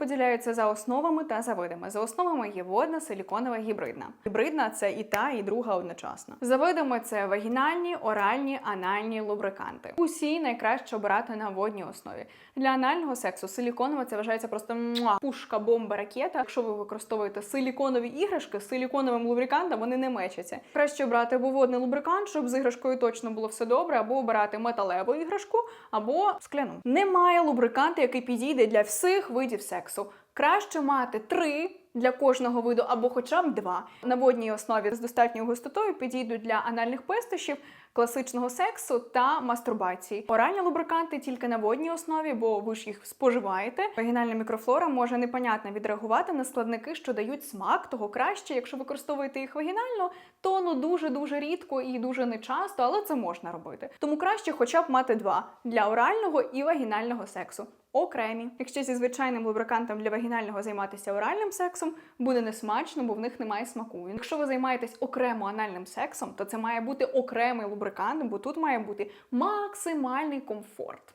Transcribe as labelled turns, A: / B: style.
A: поділяються за основами та за видами. За основами є водна, силіконова, гібридна. Гібридна це і та, і друга одночасно. За видами це вагінальні, оральні, анальні лубриканти. Усі найкраще обирати на водній основі. Для анального сексу силіконова це вважається просто муа, пушка, бомба, ракета. Якщо ви використовуєте силіконові іграшки з силіконовим лубрикантом, вони не мечаться. Краще обрати або водний лубрикант, щоб з іграшкою точно було все добре, або обирати металеву іграшку, або скляну. Немає лубриканта, який підійде для всіх видів сексу. Краще мати три для кожного виду, або хоча б два. На водній основі з достатньою густотою підійдуть для анальних пестощів, класичного сексу та мастурбації. Оральні лубриканти тільки на водній основі, бо ви ж їх споживаєте. Вагінальна мікрофлора може непонятно відреагувати на складники, що дають смак, того краще, якщо використовуєте їх вагінально, то ну дуже дуже рідко і дуже нечасто, але це можна робити. Тому краще, хоча б мати два для орального і вагінального сексу. Окремі, якщо зі звичайним лубрикантом для вагінального займатися оральним сексом, буде несмачно, бо в них немає смаку. Якщо ви займаєтесь окремо анальним сексом, то це має бути окремий лубрикант, бо тут має бути максимальний комфорт.